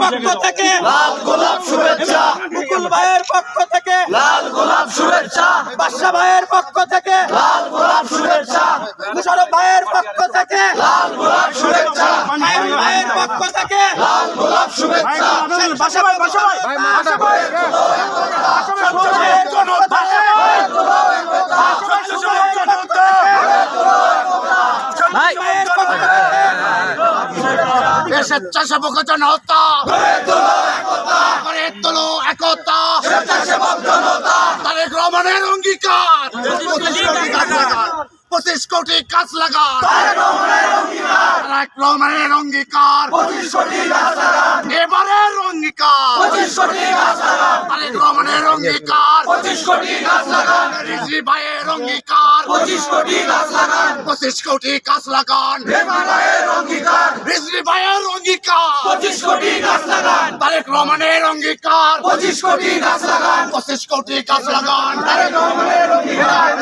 পক্ষ থেকে লাল গোলাপ শুভেচ্ছা মুকুল ভাইয়ের পক্ষ থেকে লাল গোলাপ শুভেচ্ছা বাদশা ভাইয়ের পক্ষ থেকে লাল গোলাপ শুভেচ্ছা মুশারফ ভাইয়ের পক্ষ থেকে লাল গোলাপ শুভেচ্ছা ভাইয়ের ভাইয়ের পক্ষ থেকে লাল গোলাপ শুভেচ্ছা বাসা ভাই বাসা ভাই বাসা ভাই সঞ্জয়ের জনতা সঞ্জয়ের জনতা সঞ্জয়ের পক্ষ থেকে স্বেচ্ছাসেবক জনতা করে তোলো একতা। তারেক রহমানের অঙ্গীকার। পঁচিশ কোটি গাছ লাগান। তারেক রহমানের অঙ্গীকার। এবারের অঙ্গীকার। তারেক রহমানের অঙ্গীকার। রিজভি ভাইয়ের অঙ্গীকার। পঁচিশ কোটি গাছ লাগান। রিজভি ভাইয়ের অঙ্গীকার। তারেক রহমানের অঙ্গীকার। পঁচিশ কোটি গাছ লাগান। পঁচিশ কোটি গাছ লাগান। তারেক রহমানের অঙ্গীকার।